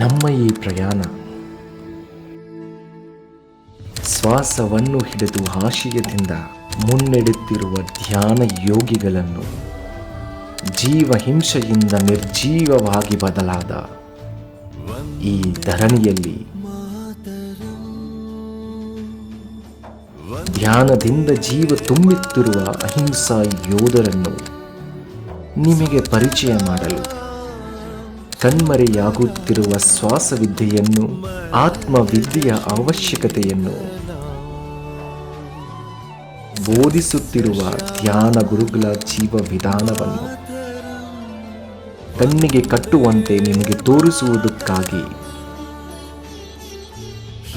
ನಮ್ಮ ಈ ಪ್ರಯಾಣ. ಶ್ವಾಸವನ್ನು ಹಿಡಿದು ಹಾಶಿಯದಿಂದ ಮುನ್ನಡೆಯುತ್ತಿರುವ ಧ್ಯಾನ ಯೋಗಿಗಳನ್ನು ಜೀವ ಹಿಂಸೆಯಿಂದ ನಿರ್ಜೀವವಾಗಿ ಬದಲಾದ ಈ ಧರಣಿಯಲ್ಲಿ ಧ್ಯಾನದಿಂದ ಜೀವ ತುಂಬುತ್ತಿರುವ ಅಹಿಂಸಾ ಯೋಧರನ್ನು ನಿಮಗೆ ಪರಿಚಯ ಮಾಡಲು ಕಣ್ಮರೆಯಾಗುತ್ತಿರುವ ಶ್ವಾಸವಿದ್ಯೆಯನ್ನು, ಆತ್ಮವಿದ್ಯೆಯ ಅವಶ್ಯಕತೆಯನ್ನು ಬೋಧಿಸುತ್ತಿರುವ ಧ್ಯಾನ ಗುರುಗಳ ಜೀವ ವಿಧಾನವನ್ನು ಕಣ್ಣಿಗೆ ಕಟ್ಟುವಂತೆ ನಿಮಗೆ ತೋರಿಸುವುದಕ್ಕಾಗಿ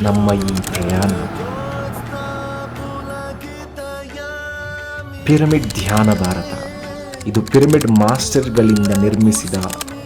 ನಮ್ಮ ಈ ಪ್ರಯಾಣ. ಪಿರಮಿಡ್ ಧ್ಯಾನ ಭಾರತ. ಇದು ಪಿರಮಿಡ್ ಮಾಸ್ಟರ್ಗಳಿಂದ ನಿರ್ಮಿಸಿದ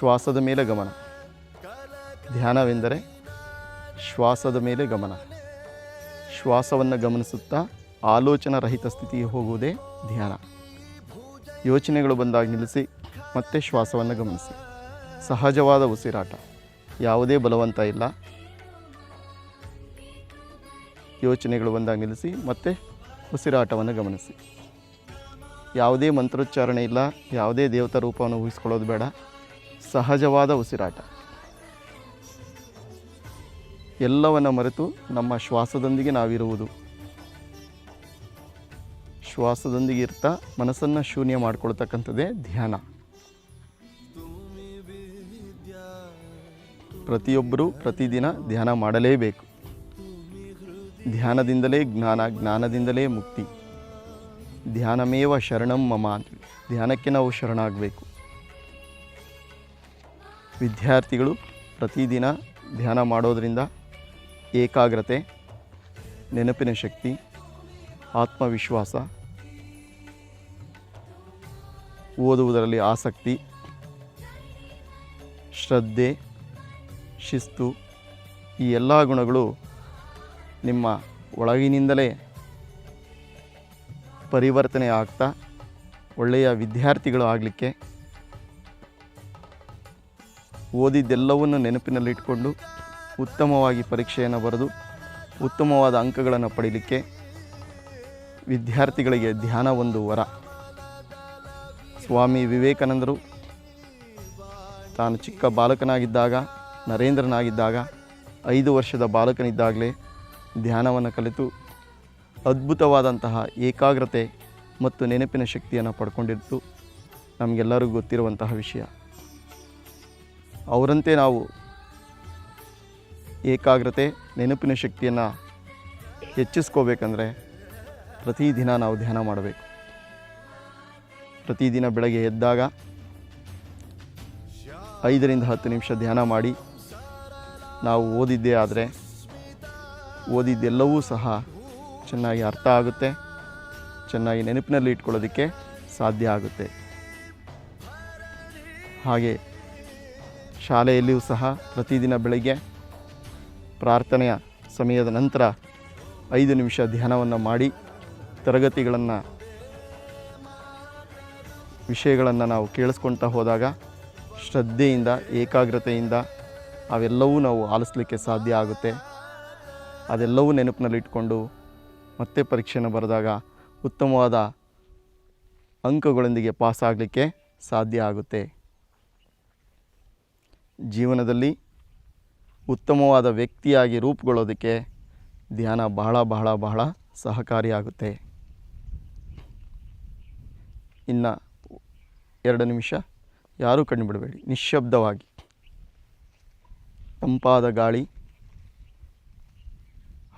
ಶ್ವಾಸದ ಮೇಲೆ ಗಮನ. ಧ್ಯಾನವೆಂದರೆ ಶ್ವಾಸದ ಮೇಲೆ ಗಮನ. ಶ್ವಾಸವನ್ನು ಗಮನಿಸುತ್ತಾ ಆಲೋಚನಾ ರಹಿತ ಸ್ಥಿತಿಗೆ ಹೋಗುವುದೇ ಧ್ಯಾನ. ಯೋಚನೆಗಳು ಬಂದಾಗ ನಿಲ್ಲಿಸಿ, ಮತ್ತೆ ಶ್ವಾಸವನ್ನು ಗಮನಿಸಿ. ಸಹಜವಾದ ಉಸಿರಾಟ. ಯಾವುದೇ ಬಲವಂತ ಇಲ್ಲ. ಯೋಚನೆಗಳು ಬಂದಾಗ ನಿಲ್ಲಿಸಿ, ಮತ್ತೆ ಉಸಿರಾಟವನ್ನು ಗಮನಿಸಿ. ಯಾವುದೇ ಮಂತ್ರೋಚ್ಚಾರಣೆ ಇಲ್ಲ. ಯಾವುದೇ ದೇವತಾ ರೂಪವನ್ನು ಊಹಿಸ್ಕೊಳ್ಳೋದು ಬೇಡ. ಸಹಜವಾದ ಉಸಿರಾಟ. ಎಲ್ಲವನ್ನು ಮರೆತು ನಮ್ಮ ಶ್ವಾಸದೊಂದಿಗೆ ನಾವಿರುವುದು. ಶ್ವಾಸದೊಂದಿಗೆ ಇರ್ತಾ ಮನಸ್ಸನ್ನು ಶೂನ್ಯ ಮಾಡ್ಕೊಳ್ತಕ್ಕಂಥದ್ದೇ ಧ್ಯಾನ. ಪ್ರತಿಯೊಬ್ಬರೂ ಪ್ರತಿದಿನ ಧ್ಯಾನ ಮಾಡಲೇಬೇಕು. ಧ್ಯಾನದಿಂದಲೇ ಜ್ಞಾನ, ಜ್ಞಾನದಿಂದಲೇ ಮುಕ್ತಿ. ಧ್ಯಾನಮೇವ ಶರಣಂ ಮಮ ಧ್ಯಾನಕ್ಕೆ ನಾವು ಶರಣಾಗಬೇಕು. ವಿದ್ಯಾರ್ಥಿಗಳು ಪ್ರತಿದಿನ ಧ್ಯಾನ ಮಾಡೋದರಿಂದ ಏಕಾಗ್ರತೆ, ನೆನಪಿನ ಶಕ್ತಿ, ಆತ್ಮವಿಶ್ವಾಸ, ಓದುವುದರಲ್ಲಿ ಆಸಕ್ತಿ, ಶ್ರದ್ಧೆ, ಶಿಸ್ತು ಈ ಎಲ್ಲ ಗುಣಗಳು ನಿಮ್ಮ ಒಳಗಿನಿಂದಲೇ ಪರಿವರ್ತನೆ ಆಗ್ತಾ ಒಳ್ಳೆಯ ವಿದ್ಯಾರ್ಥಿಗಳು ಆಗಲಿಕ್ಕೆ ಓದಿದ್ದೆಲ್ಲವನ್ನು ನೆನಪಿನಲ್ಲಿಟ್ಕೊಂಡು ಉತ್ತಮವಾಗಿ ಪರೀಕ್ಷೆಯನ್ನು ಬರೆದು ಉತ್ತಮವಾದ ಅಂಕಗಳನ್ನು ಪಡೀಲಿಕ್ಕೆ ವಿದ್ಯಾರ್ಥಿಗಳಿಗೆ ಧ್ಯಾನ ಒಂದು ವರ. ಸ್ವಾಮಿ ವಿವೇಕಾನಂದರು ತಾನು ಚಿಕ್ಕ ಬಾಲಕನಾಗಿದ್ದಾಗ, ನರೇಂದ್ರನಾಗಿದ್ದಾಗ, ಐದು ವರ್ಷದ ಬಾಲಕನಿದ್ದಾಗಲೇ ಧ್ಯಾನವನ್ನು ಕಲಿತು ಅದ್ಭುತವಾದಂತಹ ಏಕಾಗ್ರತೆ ಮತ್ತು ನೆನಪಿನ ಶಕ್ತಿಯನ್ನು ಪಡ್ಕೊಂಡಿತ್ತು ನಮಗೆಲ್ಲರಿಗೂ ಗೊತ್ತಿರುವಂತಹ ವಿಷಯ. ಅವರಂತೆ ನಾವು ಏಕಾಗ್ರತೆ, ನೆನಪಿನ ಶಕ್ತಿಯನ್ನು ಹೆಚ್ಚಿಸ್ಕೋಬೇಕಂದ್ರೆ ಪ್ರತಿದಿನ ನಾವು ಧ್ಯಾನ ಮಾಡಬೇಕು. ಪ್ರತಿದಿನ ಬೆಳಗ್ಗೆ ಎದ್ದಾಗ ಐದರಿಂದ ಹತ್ತು ನಿಮಿಷ ಧ್ಯಾನ ಮಾಡಿ, ನಾವು ಓದಿದ್ದೇ ಆದರೆ ಓದಿದ್ದೆಲ್ಲವೂ ಸಹ ಚೆನ್ನಾಗಿ ಅರ್ಥ ಆಗುತ್ತೆ, ಚೆನ್ನಾಗಿ ನೆನಪಿನಲ್ಲಿ ಇಟ್ಕೊಳ್ಳೋದಕ್ಕೆ ಸಾಧ್ಯ ಆಗುತ್ತೆ. ಹಾಗೆ ಶಾಲೆಯಲ್ಲಿಯೂ ಸಹ ಪ್ರತಿದಿನ ಬೆಳಗ್ಗೆ ಪ್ರಾರ್ಥನೆಯ ಸಮಯದ ನಂತರ ಐದು ನಿಮಿಷ ಧ್ಯಾನವನ್ನು ಮಾಡಿ ತರಗತಿಗಳನ್ನು ವಿಷಯಗಳನ್ನು ನಾವು ಕೇಳಿಸ್ಕೊಳ್ತಾ ಹೋದಾಗ ಶ್ರದ್ಧೆಯಿಂದ, ಏಕಾಗ್ರತೆಯಿಂದ ಅವೆಲ್ಲವೂ ನಾವು ಆಲಿಸ್ಲಿಕ್ಕೆ ಸಾಧ್ಯ ಆಗುತ್ತೆ. ಅದೆಲ್ಲವೂ ನೆನಪಿನಲ್ಲಿಟ್ಕೊಂಡು ಮತ್ತೆ ಪರೀಕ್ಷೆಯನ್ನು ಬರೆದಾಗ ಉತ್ತಮವಾದ ಅಂಕಗಳೊಂದಿಗೆ ಪಾಸ್ ಆಗಲಿಕ್ಕೆ ಸಾಧ್ಯ ಆಗುತ್ತೆ. ಜೀವನದಲ್ಲಿ ಉತ್ತಮವಾದ ವ್ಯಕ್ತಿಯಾಗಿ ರೂಪುಗೊಳ್ಳೋದಕ್ಕೆ ಧ್ಯಾನ ಬಹಳ ಬಹಳ ಬಹಳ ಸಹಕಾರಿಯಾಗುತ್ತೆ. ಇನ್ನು ಎರಡು ನಿಮಿಷ. ಯಾರೂ ಕಣ್ಣು ಬಿಡಬೇಡಿ. ನಿಶ್ಶಬ್ದವಾಗಿ. ತಂಪಾದ ಗಾಳಿ.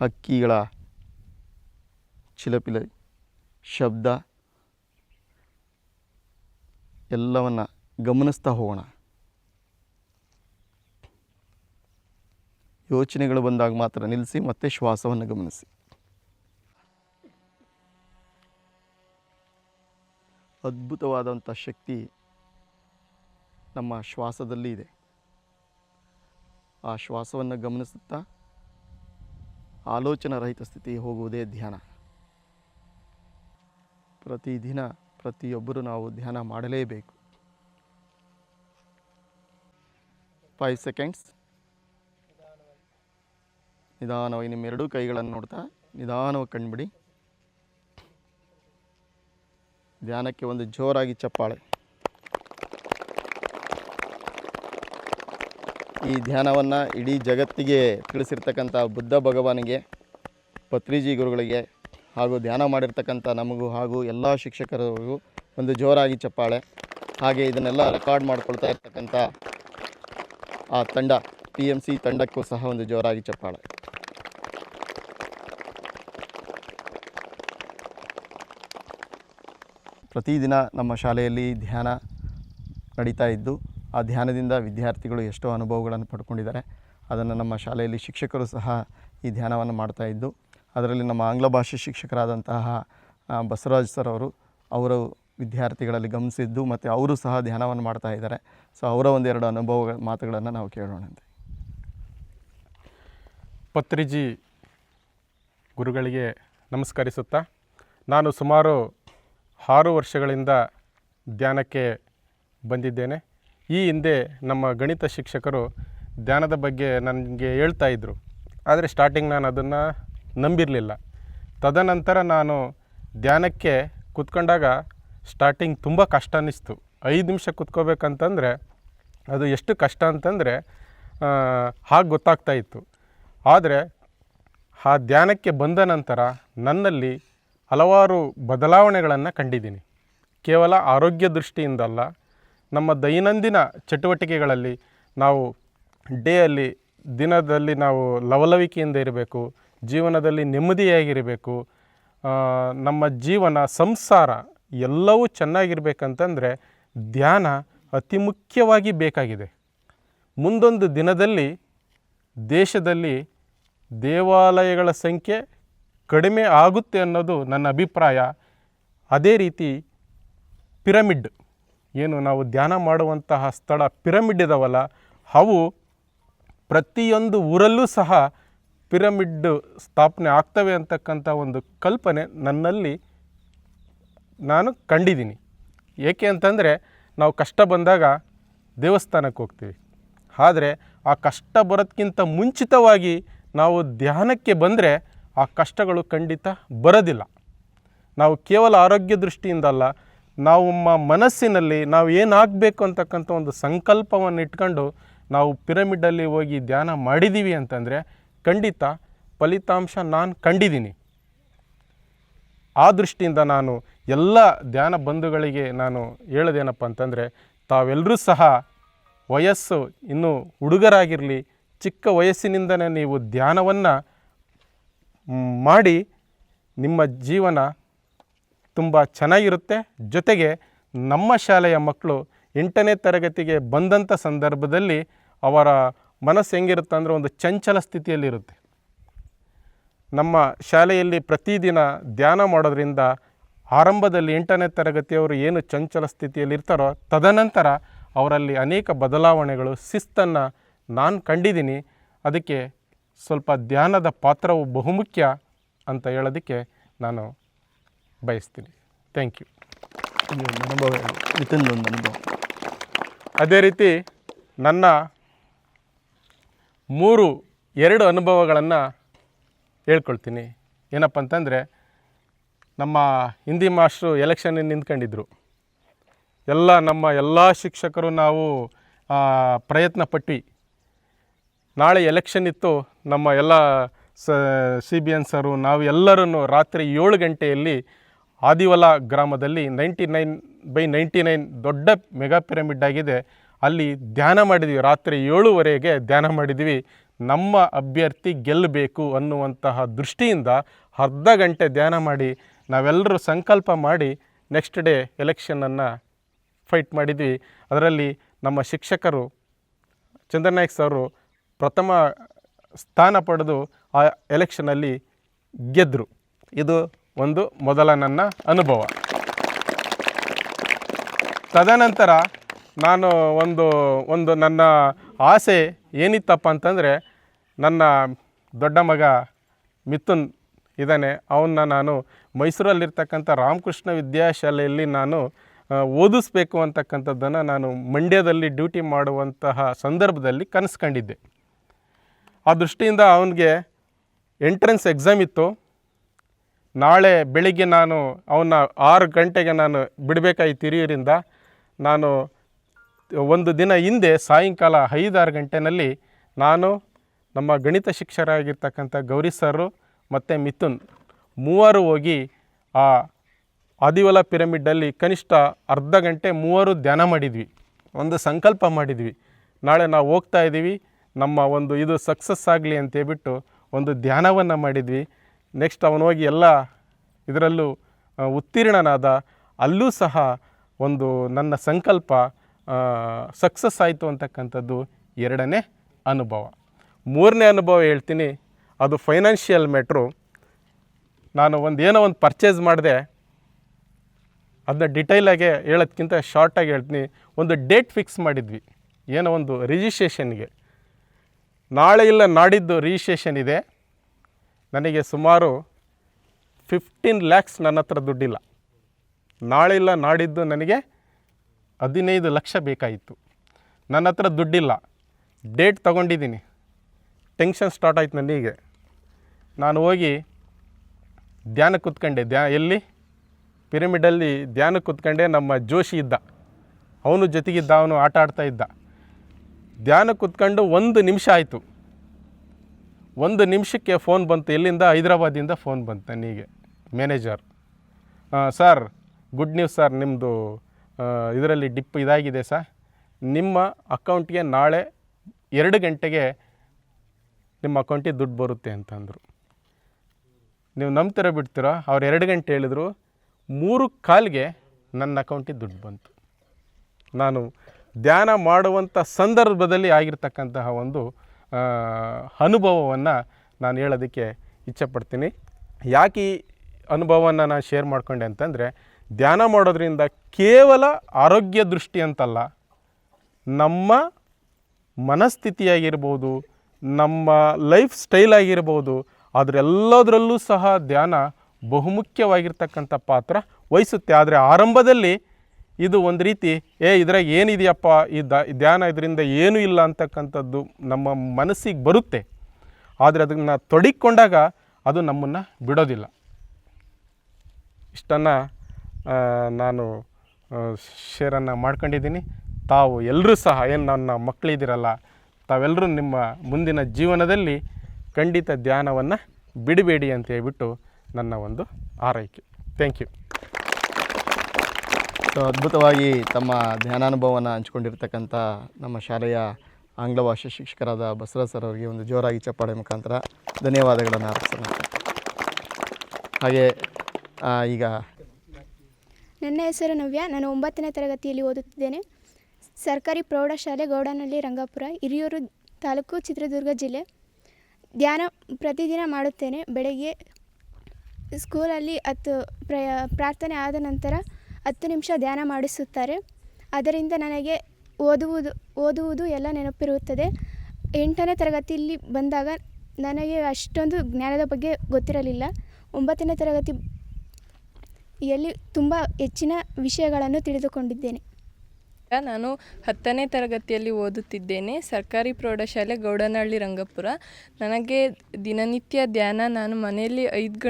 ಹಕ್ಕಿಗಳ ಚಿಲಪಿಲ ಶಬ್ದ. ಎಲ್ಲವನ್ನು ಗಮನಿಸ್ತಾ ಹೋಗೋಣ. ಯೋಚನೆಗಳು ಬಂದಾಗ ಮಾತ್ರ ನಿಲ್ಲಿಸಿ, ಮತ್ತೆ ಶ್ವಾಸವನ್ನು ಗಮನಿಸಿ. ಅದ್ಭುತವಾದಂಥ ಶಕ್ತಿ ನಮ್ಮ ಶ್ವಾಸದಲ್ಲಿ ಇದೆ. ಆ ಶ್ವಾಸವನ್ನು ಗಮನಿಸುತ್ತಾ ಆಲೋಚನಾ ರಹಿತ ಸ್ಥಿತಿ ಹೋಗುವುದೇ ಧ್ಯಾನ. ಪ್ರತಿದಿನ ಪ್ರತಿಯೊಬ್ಬರು ನಾವು ಧ್ಯಾನ ಮಾಡಲೇಬೇಕು. ಫೈವ್ ಸೆಕೆಂಡ್ಸ್ ನಿಧಾನವಾಗಿ ನಿಮ್ಮ ಎರಡೂ ಕೈಗಳನ್ನು ನೋಡ್ತಾ ನಿಧಾನವಾಗಿ ಕಣ್ಬಿಡಿ. ಧ್ಯಾನಕ್ಕೆ ಒಂದು ಜೋರಾಗಿ ಚಪ್ಪಾಳೆ. ಈ ಧ್ಯಾನವನ್ನು ಇಡೀ ಜಗತ್ತಿಗೆ ತಿಳಿಸಿರ್ತಕ್ಕಂಥ ಬುದ್ಧ ಭಗವಾನಿಗೆ, ಪತ್ರಿಜಿ ಗುರುಗಳಿಗೆ ಹಾಗೂ ಧ್ಯಾನ ಮಾಡಿರ್ತಕ್ಕಂಥ ನಮಗೂ ಹಾಗೂ ಎಲ್ಲ ಶಿಕ್ಷಕರಿಗೂ ಒಂದು ಜೋರಾಗಿ ಚಪ್ಪಾಳೆ. ಹಾಗೆ ಇದನ್ನೆಲ್ಲ ರೆಕಾರ್ಡ್ ಮಾಡ್ಕೊಳ್ತಾ ಇರ್ತಕ್ಕಂಥ ಆ ತಂಡ ಪಿ ಎಂ ಸಿ ತಂಡಕ್ಕೂ ಸಹ ಒಂದು ಜೋರಾಗಿ ಚಪ್ಪಾಳೆ. ಪ್ರತಿದಿನ ನಮ್ಮ ಶಾಲೆಯಲ್ಲಿ ಧ್ಯಾನ ನಡೀತಾ ಇದ್ದು, ಆ ಧ್ಯಾನದಿಂದ ವಿದ್ಯಾರ್ಥಿಗಳು ಎಷ್ಟೋ ಅನುಭವಗಳನ್ನು ಪಡ್ಕೊಂಡಿದ್ದಾರೆ. ಅದನ್ನು ನಮ್ಮ ಶಾಲೆಯಲ್ಲಿ ಶಿಕ್ಷಕರು ಸಹ ಈ ಧ್ಯಾನವನ್ನು ಮಾಡ್ತಾ ಇದ್ದು, ಅದರಲ್ಲಿ ನಮ್ಮ ಆಂಗ್ಲ ಭಾಷೆ ಶಿಕ್ಷಕರಾದಂತಹ ಬಸವರಾಜ್ ಸರ್ ಅವರು ಅವರು ವಿದ್ಯಾರ್ಥಿಗಳಲ್ಲಿ ಗಮನಿಸಿದ್ದು ಮತ್ತು ಅವರು ಸಹ ಧ್ಯಾನವನ್ನು ಮಾಡ್ತಾ ಇದ್ದಾರೆ. ಸೊ, ಅವರ ಒಂದೆರಡು ಅನುಭವ ಮಾತುಗಳನ್ನು ನಾವು ಕೇಳೋಣಂತೆ ಪತ್ರಿಜಿ ಗುರುಗಳಿಗೆ ನಮಸ್ಕರಿಸುತ್ತಾ, ನಾನು ಸುಮಾರು ಆರು ವರ್ಷಗಳಿಂದ ಧ್ಯಾನಕ್ಕೆ ಬಂದಿದ್ದೇನೆ. ಈ ಹಿಂದೆ ನಮ್ಮ ಗಣಿತ ಶಿಕ್ಷಕರು ಧ್ಯಾನದ ಬಗ್ಗೆ ನನಗೆ ಹೇಳ್ತಾ ಇದ್ದರು ಆದರೆ ಸ್ಟಾರ್ಟಿಂಗ್ ನಾನು ಅದನ್ನು ನಂಬಿರಲಿಲ್ಲ. ತದನಂತರ ನಾನು ಧ್ಯಾನಕ್ಕೆ ಕೂತ್ಕೊಂಡಾಗ ಸ್ಟಾರ್ಟಿಂಗ್ ತುಂಬ ಕಷ್ಟ ಅನ್ನಿಸ್ತು. ಐದು ನಿಮಿಷ ಕೂತ್ಕೋಬೇಕಂತಂದರೆ ಅದು ಎಷ್ಟು ಕಷ್ಟ ಅಂತಂದರೆ ಹಾಗೆ ಗೊತ್ತಾಗ್ತಾ ಇತ್ತು. ಆದರೆ ಆ ಧ್ಯಾನಕ್ಕೆ ಬಂದ ನಂತರ ನನ್ನಲ್ಲಿ ಹಲವಾರು ಬದಲಾವಣೆಗಳನ್ನು ಕಂಡಿದ್ದೀನಿ. ಕೇವಲ ಆರೋಗ್ಯ ದೃಷ್ಟಿಯಿಂದಲ್ಲ, ನಮ್ಮ ದೈನಂದಿನ ಚಟುವಟಿಕೆಗಳಲ್ಲಿ ನಾವು ಡೇಯಲ್ಲಿ, ದಿನದಲ್ಲಿ ನಾವು ಲವಲವಿಕೆಯಿಂದ ಇರಬೇಕು, ಜೀವನದಲ್ಲಿ ನೆಮ್ಮದಿಯಾಗಿರಬೇಕು ನಮ್ಮ ಜೀವನ, ಸಂಸಾರ ಎಲ್ಲವೂ ಚೆನ್ನಾಗಿರ್ಬೇಕಂತಂದರೆ ಧ್ಯಾನ ಅತಿ ಮುಖ್ಯವಾಗಿ ಬೇಕಾಗಿದೆ. ಮುಂದೊಂದು ದಿನದಲ್ಲಿ ದೇಶದಲ್ಲಿ ದೇವಾಲಯಗಳ ಸಂಖ್ಯೆ ಕಡಿಮೆ ಆಗುತ್ತೆ ಅನ್ನೋದು ನನ್ನ ಅಭಿಪ್ರಾಯ. ಅದೇ ರೀತಿ ಪಿರಮಿಡ್, ಏನು ನಾವು ಧ್ಯಾನ ಮಾಡುವಂತಹ ಸ್ಥಳ ಪಿರಮಿಡ್ ಇದಾವಲ್ಲ ಅವು ಪ್ರತಿಯೊಂದು ಊರಲ್ಲೂ ಸಹ ಪಿರಮಿಡ್ ಸ್ಥಾಪನೆ ಆಗ್ತವೆ ಅಂತಕ್ಕಂಥ ಒಂದು ಕಲ್ಪನೆ ನನ್ನಲ್ಲಿ ನಾನು ಕಂಡಿದ್ದೀನಿ. ಏಕೆ ಅಂತಂದರೆ, ನಾವು ಕಷ್ಟ ಬಂದಾಗ ದೇವಸ್ಥಾನಕ್ಕೆ ಹೋಗ್ತೀವಿ. ಆದರೆ ಆ ಕಷ್ಟ ಬರೋದಕ್ಕಿಂತ ಮುಂಚಿತವಾಗಿ ನಾವು ಧ್ಯಾನಕ್ಕೆ ಬಂದರೆ ಆ ಕಷ್ಟಗಳು ಖಂಡಿತ ಬರೋದಿಲ್ಲ. ನಾವು ಕೇವಲ ಆರೋಗ್ಯ ದೃಷ್ಟಿಯಿಂದ ಅಲ್ಲ, ನಾವು ನಮ್ಮ ಮನಸ್ಸಿನಲ್ಲಿ ನಾವು ಏನಾಗಬೇಕು ಅಂತಕ್ಕಂಥ ಒಂದು ಸಂಕಲ್ಪವನ್ನು ಇಟ್ಕೊಂಡು ನಾವು ಪಿರಮಿಡಲ್ಲಿ ಹೋಗಿ ಧ್ಯಾನ ಮಾಡಿದ್ದೀವಿ ಅಂತಂದರೆ ಖಂಡಿತ ಫಲಿತಾಂಶ ನಾನು ಕಂಡಿದ್ದೀನಿ. ಆ ದೃಷ್ಟಿಯಿಂದ ನಾನು ಎಲ್ಲ ಧ್ಯಾನ ಬಂಧುಗಳಿಗೆ ನಾನು ಹೇಳೋದೇನಪ್ಪ ಅಂತಂದರೆ ತಾವೆಲ್ಲರೂ ಸಹ ವಯಸ್ಸು ಇನ್ನೂ ಹುಡುಗರಾಗಿರಲಿ, ಚಿಕ್ಕ ವಯಸ್ಸಿನಿಂದನೇ ನೀವು ಧ್ಯಾನವನ್ನು ಮಾಡಿ ನಿಮ್ಮ ಜೀವನ ತುಂಬ ಚೆನ್ನಾಗಿರುತ್ತೆ. ಜೊತೆಗೆ ನಮ್ಮ ಶಾಲೆಯ ಮಕ್ಕಳು ಎಂಟನೇ ತರಗತಿಗೆ ಬಂದಂಥ ಸಂದರ್ಭದಲ್ಲಿ ಅವರ ಮನಸ್ಸು ಹೆಂಗಿರುತ್ತೆ ಅಂದರೆ ಒಂದು ಚಂಚಲ ಸ್ಥಿತಿಯಲ್ಲಿರುತ್ತೆ. ನಮ್ಮ ಶಾಲೆಯಲ್ಲಿ ಪ್ರತಿದಿನ ಧ್ಯಾನ ಮಾಡೋದ್ರಿಂದ ಆರಂಭದಲ್ಲಿ ಎಂಟನೇ ತರಗತಿಯವರು ಏನು ಚಂಚಲ ಸ್ಥಿತಿಯಲ್ಲಿ ಇರ್ತಾರೋ ತದನಂತರ ಅವರಲ್ಲಿ ಅನೇಕ ಬದಲಾವಣೆಗಳು, ಶಿಸ್ತನ್ನು ನಾನು ಕಂಡಿದ್ದೀನಿ. ಅದಕ್ಕೆ ಸ್ವಲ್ಪ ಧ್ಯಾನದ ಪಾತ್ರವು ಬಹುಮುಖ್ಯ ಅಂತ ಹೇಳೋದಕ್ಕೆ ನಾನು ಬಯಸ್ತೀನಿ. ಥ್ಯಾಂಕ್ ಯು ಒಂದು ಅನುಭವ ಒಂದು ಅನುಭವ. ಅದೇ ರೀತಿ ನನ್ನ ಮೂರು ಎರಡು ಅನುಭವಗಳನ್ನು ಹೇಳ್ಕೊಳ್ತೀನಿ. ಏನಪ್ಪ ಅಂತಂದರೆ ನಮ್ಮ ಹಿಂದಿ ಮಾಸ್ಟ್ರು ಎಲೆಕ್ಷನ್ ನಿಂತ್ಕೊಂಡಿದ್ದರು ಎಲ್ಲ ನಮ್ಮ ಎಲ್ಲ ಶಿಕ್ಷಕರು ನಾವು ಪ್ರಯತ್ನ ಪಟ್ವಿ ನಾಳೆ ಎಲೆಕ್ಷನ್ ಇತ್ತು ನಮ್ಮ ಎಲ್ಲ ಸ ಸಿ ಬಿ ಎನ್ ಸರು, ನಾವು ಎಲ್ಲರೂ ರಾತ್ರಿ ಏಳು ಗಂಟೆಯಲ್ಲಿ ಆದಿವಲ ಗ್ರಾಮದಲ್ಲಿ ninety nine by ninety nine ದೊಡ್ಡ ಮೆಗಾ ಪಿರಮಿಡ್ ಆಗಿದೆ. ಅಲ್ಲಿ ಧ್ಯಾನ ಮಾಡಿದ್ವಿ. ರಾತ್ರಿ ಏಳುವರೆಗೆ ಧ್ಯಾನ ಮಾಡಿದ್ವಿ. ನಮ್ಮ ಅಭ್ಯರ್ಥಿ ಗೆಲ್ಲಬೇಕು ಅನ್ನುವಂತಹ ದೃಷ್ಟಿಯಿಂದ ಅರ್ಧ ಗಂಟೆ ಧ್ಯಾನ ಮಾಡಿ, ನಾವೆಲ್ಲರೂ ಸಂಕಲ್ಪ ಮಾಡಿ ನೆಕ್ಸ್ಟ್ ಡೇ ಎಲೆಕ್ಷನನ್ನು ಫೈಟ್ ಮಾಡಿದ್ವಿ. ಅದರಲ್ಲಿ ನಮ್ಮ ಶಿಕ್ಷಕರು ಚಂದ್ರನಾಯ್ಕ ಸರು ಪ್ರಥಮ ಸ್ಥಾನ ಪಡೆದು ಆ ಎಲೆಕ್ಷನಲ್ಲಿ ಗೆದ್ದರು ಇದು ಒಂದು ಮೊದಲ ನನ್ನ ಅನುಭವ. ತದನಂತರ ನಾನು ಒಂದು ಒಂದು ನನ್ನ ಆಸೆ ಏನಿತ್ತಪ್ಪ ಅಂತಂದರೆ ನನ್ನ ದೊಡ್ಡ ಮಗ ಮಿಥುನ್ ಇದ್ದಾನೆ ಅವನ್ನ ನಾನು ಮೈಸೂರಲ್ಲಿರ್ತಕ್ಕಂಥ ರಾಮಕೃಷ್ಣ ವಿದ್ಯಾಶಾಲೆಯಲ್ಲಿ ನಾನು ಓದಿಸ್ಬೇಕು ಅಂತಕ್ಕಂಥದ್ದನ್ನು ನಾನು ಮಂಡ್ಯದಲ್ಲಿ ಡ್ಯೂಟಿ ಮಾಡುವಂತಹ ಸಂದರ್ಭದಲ್ಲಿ ಕನಸು ಕಂಡಿದ್ದೆ ಆ ದೃಷ್ಟಿಯಿಂದ ಅವನಿಗೆ ಎಂಟ್ರೆನ್ಸ್ ಎಕ್ಸಾಮ್ ಇತ್ತು. ನಾಳೆ ಬೆಳಿಗ್ಗೆ ನಾನು ಅವನ್ನ ಆರು ಗಂಟೆಗೆ ನಾನು ಬಿಡಬೇಕಾಗಿತ್ತು ಹಿರಿಯೂರಿಂದ ನಾನು ಒಂದು ದಿನ ಹಿಂದೆ ಸಾಯಂಕಾಲ ಐದಾರು ಗಂಟೆನಲ್ಲಿ ನಾನು ನಮ್ಮ ಗಣಿತ ಶಿಕ್ಷಕರಾಗಿರ್ತಕ್ಕಂಥ ಗೌರಿ ಸರು ಮತ್ತು ಮಿಥುನ್ ಮೂವರು ಹೋಗಿ ಆ ಆದಿವಲ ಪಿರಮಿಡ್ಡಲ್ಲಿ ಕನಿಷ್ಠ ಅರ್ಧ ಗಂಟೆ ಮೂವರು ಧ್ಯಾನ ಮಾಡಿದ್ವಿ. ಒಂದು ಸಂಕಲ್ಪ ಮಾಡಿದ್ವಿ. ನಾಳೆ ನಾವು ಹೋಗ್ತಾ ಇದ್ದೀವಿ. ನಮ್ಮ ಒಂದು ಇದು ಸಕ್ಸಸ್ ಆಗಲಿ ಅಂತೇಳ್ಬಿಟ್ಟು ಒಂದು ಧ್ಯಾನವನ್ನು ಮಾಡಿದ್ವಿ. ನೆಕ್ಸ್ಟ್ ಅವನು ಹೋಗಿ ಎಲ್ಲ ಇದರಲ್ಲೂ ಉತ್ತೀರ್ಣನಾದ, ಅಲ್ಲೂ ಸಹ ಒಂದು ನನ್ನ ಸಂಕಲ್ಪ ಸಕ್ಸಸ್ ಆಯಿತು ಅಂತಕ್ಕಂಥದ್ದು ಎರಡನೇ ಅನುಭವ. ಮೂರನೇ ಅನುಭವ ಹೇಳ್ತೀನಿ, ಅದು ಫೈನಾನ್ಷಿಯಲ್ ಮ್ಯಾಟ್ರು ನಾನು ಒಂದು ಏನೋ ಒಂದು ಪರ್ಚೇಸ್ ಮಾಡಿದೆ. ಅದನ್ನ ಡಿಟೈಲಾಗೆ ಹೇಳೋದ್ಕಿಂತ ಶಾರ್ಟಾಗಿ ಹೇಳ್ತೀನಿ. ಒಂದು ಡೇಟ್ ಫಿಕ್ಸ್ ಮಾಡಿದ್ವಿ. ಏನೋ ಒಂದು ರಿಜಿಸ್ಟ್ರೇಷನ್ಗೆ ನಾಳೆ ಇಲ್ಲ, ನಾಡಿದ್ದು ರಿಜಿಸ್ಟ್ರೇಷನ್ ಇದೆ. ನನಗೆ ಸುಮಾರು ಫಿಫ್ಟೀನ್ ಲ್ಯಾಕ್ಸ್ ನನ್ನ ಹತ್ರ ದುಡ್ಡಿಲ್ಲ. ನಾಳೆ ಇಲ್ಲ, ನಾಡಿದ್ದು ನನಗೆ ಹದಿನೈದು ಲಕ್ಷ ಬೇಕಾಯಿತು. ನನ್ನ ಹತ್ರ ದುಡ್ಡಿಲ್ಲ. ಡೇಟ್ ತೊಗೊಂಡಿದ್ದೀನಿ. ಟೆನ್ಷನ್ ಸ್ಟಾರ್ಟ್ ಆಯ್ತು ನನಗೆ. ನಾನು ಹೋಗಿ ಧ್ಯಾನ ಕೂತ್ಕೊಂಡೆ. ಧ್ಯಾ, ಎಲ್ಲಿ? ಪಿರಮಿಡಲ್ಲಿ ಧ್ಯಾನ ಕೂತ್ಕೊಂಡೆ. ನಮ್ಮ ಜೋಶಿ ಇದ್ದ. ಅವನು ಜೊತೆಗಿದ್ದ, ಅವನು ಆಟ ಆಡ್ತಾ ಇದ್ದ. ಧ್ಯಾನ ಕೂತ್ಕೊಂಡು ಒಂದು ನಿಮಿಷ ಆಯಿತು. ಒಂದು ನಿಮಿಷಕ್ಕೆ ಫೋನ್ ಬಂತು. ಎಲ್ಲಿಂದ? ಹೈದರಾಬಾದಿಂದ ಫೋನ್ ಬಂತು ನನಗೆ, manager. Sir, good news sir ನಿಮ್ಮದು ಇದರಲ್ಲಿ ಡಿಪ್ ಇದಾಗಿದೆ ಸರ್. ನಿಮ್ಮ ಅಕೌಂಟ್ಗೆ ನಾಳೆ ಎರಡು ಗಂಟೆಗೆ ನಿಮ್ಮ ಅಕೌಂಟಿಗೆ ದುಡ್ಡು ಬರುತ್ತೆ ಅಂತಂದರು. ನೀವು ನಂಬ್ತೀರ ಬಿಡ್ತೀರಾ? ಅವ್ರು ಎರಡು ಗಂಟೆ ಹೇಳಿದರು. ಮೂರು ಕಾಲಿಗೆ ನನ್ನ ಅಕೌಂಟಿಗೆ ದುಡ್ಡು ಬಂತು. ನಾನು ಧ್ಯಾನ ಮಾಡುವಂಥ ಸಂದರ್ಭದಲ್ಲಿ ಆಗಿರ್ತಕ್ಕಂತಹ ಒಂದು ಅನುಭವವನ್ನು ನಾನು ಹೇಳೋದಕ್ಕೆ ಇಚ್ಛಪಡ್ತೀನಿ. ಯಾಕೆ ಈ ಅನುಭವವನ್ನು ನಾನು ಶೇರ್ ಮಾಡ್ಕೊಂಡೆ ಅಂತಂದರೆ, ಧ್ಯಾನ ಮಾಡೋದ್ರಿಂದ ಕೇವಲ ಆರೋಗ್ಯ ದೃಷ್ಟಿ ಅಂತಲ್ಲ, ನಮ್ಮ ಮನಸ್ಥಿತಿಯಾಗಿರ್ಬೋದು, ನಮ್ಮ ಲೈಫ್ ಸ್ಟೈಲ್ ಆಗಿರ್ಬೋದು, ಅದರೆಲ್ಲದರಲ್ಲೂ ಸಹ ಧ್ಯಾನ ಬಹುಮುಖ್ಯವಾಗಿರ್ತಕ್ಕಂಥ ಪಾತ್ರ ವಹಿಸುತ್ತೆ. ಆದರೆ ಆರಂಭದಲ್ಲಿ ಇದು ಒಂದು ರೀತಿ, ಏ, ಇದ್ರಾಗ ಏನಿದೆಯಪ್ಪ? ಈ ದ ಧ್ಯಾನ ಇದರಿಂದ ಏನೂ ಇಲ್ಲ ಅಂತಕ್ಕಂಥದ್ದು ನಮ್ಮ ಮನಸ್ಸಿಗೆ ಬರುತ್ತೆ. ಆದರೆ ಅದನ್ನು ತೊಡಿಕೊಂಡಾಗ ಅದು ನಮ್ಮನ್ನು ಬಿಡೋದಿಲ್ಲ. ಇಷ್ಟನ್ನು ನಾನು ಶೇರನ್ನು ಮಾಡ್ಕೊಂಡಿದ್ದೀನಿ. ತಾವು ಎಲ್ಲರೂ ಸಹ, ಏನು ನನ್ನ ಮಕ್ಕಳಿದ್ದೀರಲ್ಲ ತಾವೆಲ್ಲರೂ ನಿಮ್ಮ ಮುಂದಿನ ಜೀವನದಲ್ಲಿ ಖಂಡಿತ ಧ್ಯಾನವನ್ನು ಬಿಡಬೇಡಿ ಅಂತ ಹೇಳ್ಬಿಟ್ಟು ನನ್ನ ಒಂದು ಆರೈಕೆ ಥ್ಯಾಂಕ್ ಯು ಸೊ ಅದ್ಭುತವಾಗಿ ತಮ್ಮ ಧ್ಯಾನಾನುಭವವನ್ನು ಹಂಚ್ಕೊಂಡಿರ್ತಕ್ಕಂಥ ನಮ್ಮ ಶಾಲೆಯ ಆಂಗ್ಲ ಭಾಷೆ ಶಿಕ್ಷಕರಾದ ಬಸವರಾಜ್ ಸರ್ ಅವರಿಗೆ ಒಂದು ಜೋರಾಗಿ ಚಪ್ಪಾಳೆ ಮುಖಾಂತರ ಧನ್ಯವಾದಗಳನ್ನು ಅರ್ಪಿಸೋಣ. ಹಾಗೆ ಈಗ. ನನ್ನ ಹೆಸರು ನವ್ಯ. ನಾನು ಒಂಬತ್ತನೇ ತರಗತಿಯಲ್ಲಿ ಓದುತ್ತಿದ್ದೇನೆ. ಸರ್ಕಾರಿ ಪ್ರೌಢಶಾಲೆ ಗೌಡನಹಳ್ಳಿ ರಂಗಾಪುರ, ಹಿರಿಯೂರು ತಾಲೂಕು ಚಿತ್ರದುರ್ಗ ಜಿಲ್ಲೆ. ಧ್ಯಾನ ಪ್ರತಿದಿನ ಮಾಡುತ್ತೇನೆ. ಬೆಳಗ್ಗೆ ಸ್ಕೂಲಲ್ಲಿ ಹತ್ತು ಪ್ರಾರ್ಥನೆ ಆದ ನಂತರ ಹತ್ತು ನಿಮಿಷ ಧ್ಯಾನ ಮಾಡಿಸುತ್ತಾರೆ. ಅದರಿಂದ ನನಗೆ ಓದುವುದು ಓದುವುದು ಎಲ್ಲ ನೆನಪಿರುತ್ತದೆ. ಎಂಟನೇ ತರಗತಿಯಲ್ಲಿ ಬಂದಾಗ ನನಗೆ ಅಷ್ಟೊಂದು ಜ್ಞಾನದ ಬಗ್ಗೆ ಗೊತ್ತಿರಲಿಲ್ಲ. ಒಂಬತ್ತನೇ ತರಗತಿ ಎಲ್ಲಿ ತುಂಬ ಹೆಚ್ಚಿನ ವಿಷಯಗಳನ್ನು ತಿಳಿದುಕೊಂಡಿದ್ದೇನೆ. ನಾನು ಹತ್ತನೇ ತರಗತಿಯಲ್ಲಿ ಓದುತ್ತಿದ್ದೇನೆ. ಸರ್ಕಾರಿ ಪ್ರೌಢಶಾಲೆ ಗೌಡನಹಳ್ಳಿ ರಂಗಪುರ. ನನಗೆ ದಿನನಿತ್ಯ ಧ್ಯಾನ ನಾನು ಮನೆಯಲ್ಲಿ ಐದು